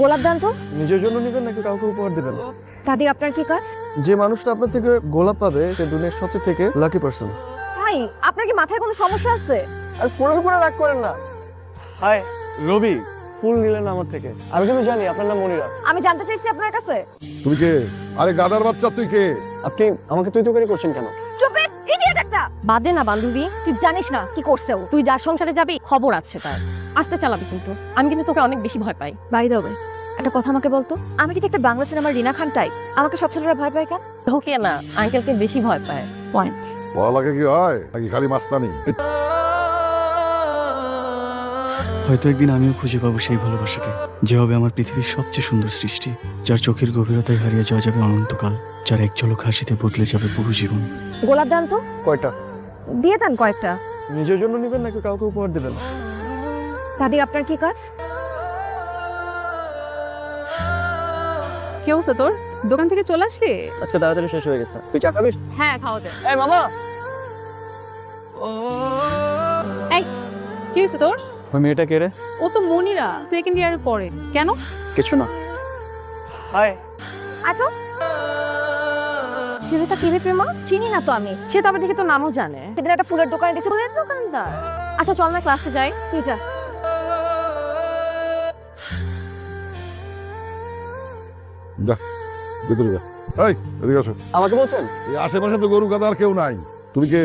গোলাপ দান তো? নিজের জন্য নেবেন নাকি কাউকে উপহার দেবেন? দাদি আপনার কি কাজ? যে মানুষটা আপনার থেকে গোলাপ পাবে সে দুনিয়ার সবচেয়ে থেকে লাকি পার্সন ভাই আপনার কি মাথায় কোনো সমস্যা আছে? আর ফোনের উপরে রাগ করেন না। হাই রবি ফুল নিলেন আমার থেকে। আমি কিন্তু জানি আপনার নাম মনিরা। আমি জানতে চাইছি আপনার কাছে। তুমি কে? আরে গাদার বাচ্চা তুই কে? আপনি আমাকে তুই তো করে করছেন কেন? বাদে না বান্ধবী তুই জানিস না কি করছে ও। তুই যার সংসারে যাবি খবর আছে তার। আসতে চালাবি কিন্তু। আমি কিন্তু তোকে অনেক বেশি ভয় পাই। বাই ওয়ে একটা কথা আমাকে বলতো? আমি কি একটা বাংলা সিনেমার রিনা খান টাইপ আমাকে সব ছেলেরা ভয় পায় কেন? তোকে না আঙ্কেলকে বেশি ভয় পায়। পয়েন্ট পড়ালেখা কি হয়? নাকি খালি মাস্তানি? হয়তো একদিন আমিও খুঁজে পাবো সেই ভালোবাসাকে যে হবে আমার পৃথিবীর সবচেয়ে সুন্দর সৃষ্টি যার চোখের গভীরতায় হারিয়ে যাওয়া যাবে অনন্তকাল যার এক ঝলক হাসিতে বদলে যাবে পুরো জীবন। গোলাপ দান তো? কয়টা? দিয়ে দেন কয়েকটা। নিজের জন্য নেবেন নাকি কাউকে উপহার দেবেন? দাদি আপনার কি কাজ? কি অবস্থা তোর? দোকান থেকে চলে আসলি? আজকে তাড়াতাড়ি শেষ হয়ে গেছে। তুই চা খাবিস হ্যাঁ খাওয়া যায়। এই মামা! এই কি হয়েছে তোর? ওই মেয়েটা কে রে? ও তো মনিরা সেকেন্ড ইয়ারে পড়ে কেন? কিছু না। হাই। আতো ছেলেটা কে প্রেমা? চিনি না তো আমি। সে তো আমার দেখে তো নামও জানে। সেদিন একটা ফুলের দোকানে দেখে ফুলের দোকানদার। আচ্ছা চল না ক্লাসে যাই। তুই যা। যা ভেতরে যা। এই এদিকে আসো। আমাকে বলছেন? এই আশেপাশে তো গরু গাদা আর কেউ নাই। তুমি কে?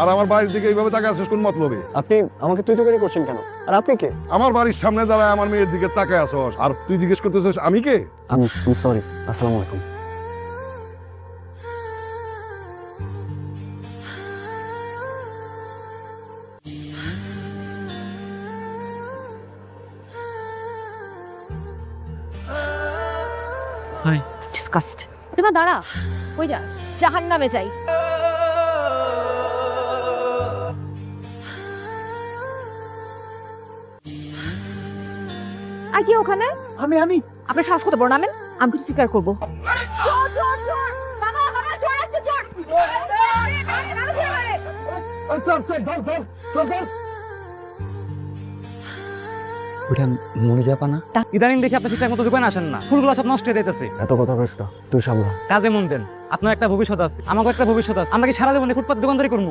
আর আমার বাড়ির দিকে এইভাবে তাকায় আছিস কোন মতলবে? আপনি আমাকে তুই তো করে করছেন কেন? আর আপনি কে? আমার বাড়ির সামনে দাঁড়ায় আমার মেয়ের দিকে তাকায় আসস আর তুই জিজ্ঞেস করতেছিস আমি কে? আমি সরি আসসালামু আলাইকুম। ডিসকাস্ট প্রেমা দাঁড়া কই যা জাহান নামে যাই আর কি ওখানে আমি আমি আপনি শ্বাস করতে বড় নামেন আমি কিছু স্বীকার করব ওটা যাবা না। ইদানিং দেখি আপনি ঠিকঠাক মতো দোকানে আসেন না। ফুলগুলো সব নষ্ট হয়ে যেতেছে এত কথা কইস না তুই সামলা কাজে মন দেন। আপনার একটা ভবিষ্যৎ আছে আমাকে একটা ভবিষ্যৎ আছে। আমরা কি সারা জীবনে ফুটপাত দোকানদারি করব?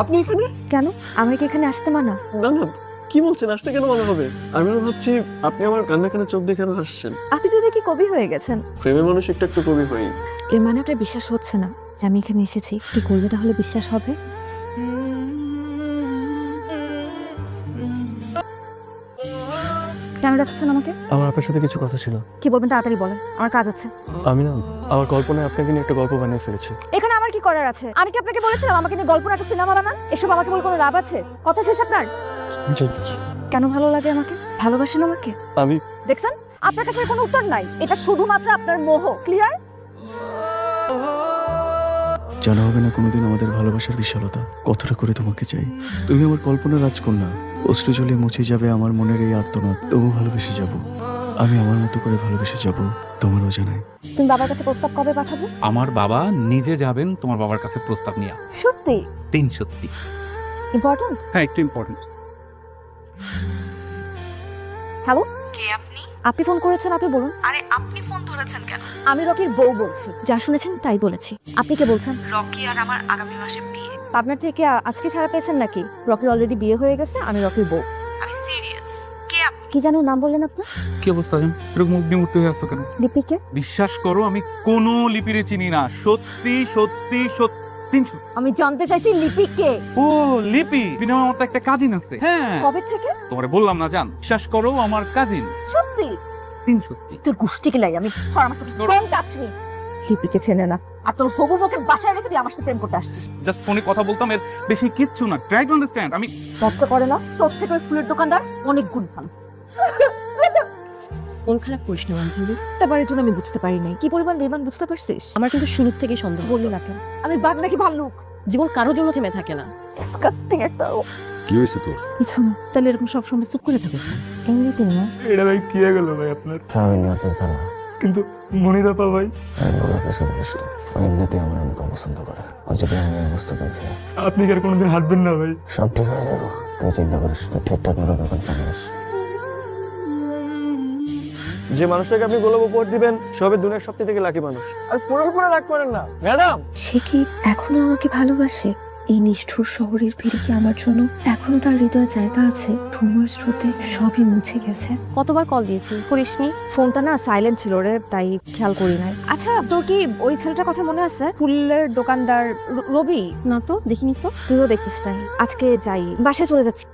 আপনি এখানে? কেন? আমি কি এখানে আসতে মানা? না না কি বলছেন? আসতে কেন মনে হবে? আমি ভাবছি আপনি আমার কান্না কান্না চোখ দেখে আরও হাসছেন। আপনি তো দেখি কবি হয়ে গেছেন। প্রেমে মানুষ একটু একটু কবি হই। এর মানে আপনার বিশ্বাস হচ্ছে না যে আমি এখানে এসেছি? কি করলে তাহলে বিশ্বাস হবে? আমাকে? আমার আপনার সাথে কিছু কথা ছিল। কি বলবেন তাড়াতাড়ি বলেন আমার কাজ আছে। আমি না আমার কল্পনায় আপনাকে নিয়ে একটা গল্প বানিয়ে ফেলেছি। এখানে আমার কি করার আছে? আমি কি আপনাকে বলেছিলাম আমাকে নিয়ে গল্প নাটক সিনেমা বানান এসব আমাকে বলে কোনো লাভ আছে? কথা শেষ আপনার? কেন ভালো লাগে আমাকে? ভালোবাসেন আমাকে? আমি দেখছেন? আপনার কাছে কোনো উত্তর নাই। এটা শুধুমাত্র আপনার মোহ ক্লিয়ার জানা হবে না কোনোদিন আমাদের ভালোবাসার বিশালতা। কতটা করে তোমাকে চাই? তুমি আমার কল্পনা রাজকন্যা। অশ্রু জলে মুছে যাবে আমার মনের এই আর্তনাদ। তবু ভালোবেসে যাব। আমি আমার মতো করে ভালোবেসে যাব তোমারও জানাই তুমি বাবার কাছে প্রস্তাব কবে পাঠাবো? আমার বাবা নিজে যাবেন তোমার বাবার কাছে প্রস্তাব নিয়ে। সত্যি? তিন সত্যি। ইম্পর্টেন্ট হ্যাঁ একটু ইম্পর্টেন্ট হ্যালো কে আপনি? আপনি ফোন করেছেন আপনি বলুন। আরে আপনি ফোন ধরেছেন কেন? আমি রকির বউ বলছি। যা শুনেছেন তাই বলেছি। আপনি কে বলছেন? রকি আর আমার আগামী মাসে বিয়ে। আপনার থেকে আজকে ছাড়া পেয়েছেন নাকি? রকির অলরেডি বিয়ে হয়ে গেছে আমি রকির বউ। আমি সিরিয়াস কে আপনি? কি জানো নাম বললেন আপনার? কি অবস্থা জান এরকম মুখ হয়ে আসছো কেন? লিপিকে বিশ্বাস করো আমি কোনো লিপিরে চিনি না। সত্যি সত্যি সত্যি আমি জানতে চাইছি লিপিকে। ও লিপি? বিনা আমার তো একটা কাজিন আছে। হ্যাঁ। কবে থেকে? তোমারে বললাম না জান। বিশ্বাস করো আমার কাজিন সত্যি সত্যি। তোর গুষ্টি কিলাই আমি টাচ লিপিকে চেনে না। আর তোর হবু বউকে বাসায় রেখে তুই আমার সাথে প্রেম করতে আসছিস। জাস্ট ফোনে কথা বলতাম এর বেশি কিচ্ছু না। ট্রাই টু আন্ডারস্ট্যান্ড আমি লজ্জা করে না? তোর থেকে ওই ফুলের দোকানদার অনেক গুণ ভালো মন খারাপ করিস না বান্ধবী। তারপরের জন্য আমি বুঝতে পারি নাই। কি পরিমাণ বেমান বুঝতে পারছিস? আমার কিন্তু শুরু থেকে সন্দেহ। বললি না কেন? আমি বাঘ নাকি ভাল্লুক? জীবন কারোর জন্য থেমে থাকে না। একটা কি হয়েছে তোর? কিছু না তাহলে এরকম সবসময় চুপ করে থাকিস না। এমনিতে না। এটা ভাই কি হয়ে গেল ভাই আপনার? আমি নিয়তের খারাপ কিন্তু মনিরা পা ভাই? বলে কিছু ও এমনিতেই আমার অনেক অপছন্দ করে। ও যদি আমি অবস্থা দেখে আপনি কি আর কোনোদিন হাঁটবেন না ভাই? সব ঠিক হয়ে যাব। তুই চিন্তা করিস তুই ঠিকঠাক মতো দোকান চালাস যে মানুষটাকে আপনি গোলাপ উপহার দিবেন সবে দুনিয়ার সবচেয়ে থেকে লাকি মানুষ। আর পুরো পুরো রাগ করেন না। ম্যাডাম! সে কি এখনও আমাকে ভালোবাসে? এই নিষ্ঠুর শহরের ভিড়ে কি আমার জন্য? এখনও তার হৃদয়ে জায়গা আছে? সময়ের স্রোতে সবই মুছে গেছে। কতবার কল দিয়েছি করিসনি? ফোনটা না সাইলেন্ট ছিল রে তাই খেয়াল করি নাই। আচ্ছা তোর কি ওই ছেলেটার কথা মনে আছে? ফুলের দোকানদার রবি? না তো দেখিনি তো। তুইও দেখিস নাই। আজকে যাই। বাসায় চলে যাচ্ছি।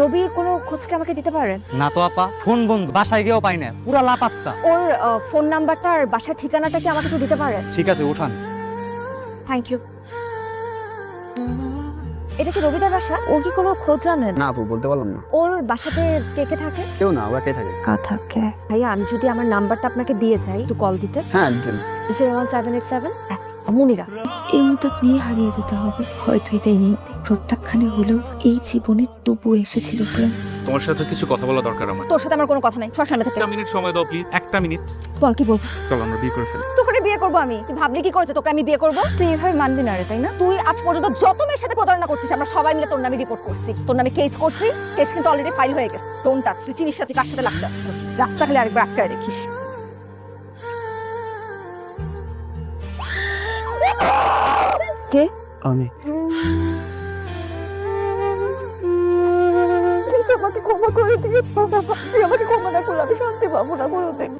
রবির কোনো খোঁজ কি আমাকে দিতে পারেন না তো আপা ফোন বন্ধ বাসায় গিয়েও পাই না। পুরা লাপাত্তা। ওর ফোন নাম্বারটা আর বাসার ঠিকানাটা কি আমাকে একটু দিতে পারেন ঠিক আছে উঠান থ্যাংক ইউ এটা কি রবিদার বাসা? ও কি কোনো খোঁজ জানেন না আপু বলতে পারলাম না। ওর বাসাতে কে কে থাকে? কেউ না ও একাই থাকে? কা থাকে। ভাইয়া আমি যদি আমার নাম্বারটা আপনাকে দিয়ে যাই একটু কল দিতে হ্যাঁ zero one seven eight seven. Monira. এই মুহূর্তে নিয়ে হারিয়ে যেতে হবে। হয়তো এটাই নেই। প্রত্যাখ্যানে হলেও এই জীবনে তবু এসেছিল প্রেম। তোমার সাথে কিছু কথা বলা দরকার আমার। তোর সাথে আমার কোনো কথা নাই। শ্মশানে থেকে। একটা মিনিট সময় দাও প্লিজ একটা মিনিট। বল কি বলব? চলো আমরা বিয়ে করে ফেলি। করব আমি? তুই ভাবলি কি করেছে? তোকে আমি বিয়ে করব? তুই এভাবে মানবি না রে তাই না? তুই আজ পর্যন্ত যত মেয়ের সাথে প্রতারণা করছিস আমরা সবাই মিলে তোর নামে রিপোর্ট করছি। তোর নামে কেস করছি কেস কিন্তু অলরেডি ফাইল হয়ে গেছে। ডোন্ট টাচ তুই চিনিস না তুই কার সাথে লাগতে রাস্তা খেলে আরেকবার আটকায় দেখিস কে? আমি। আমাকে ক্ষমা করে দিয়ে আমাকে ক্ষমা না করলে আমি শান্তি পাবো না কোনোদিন।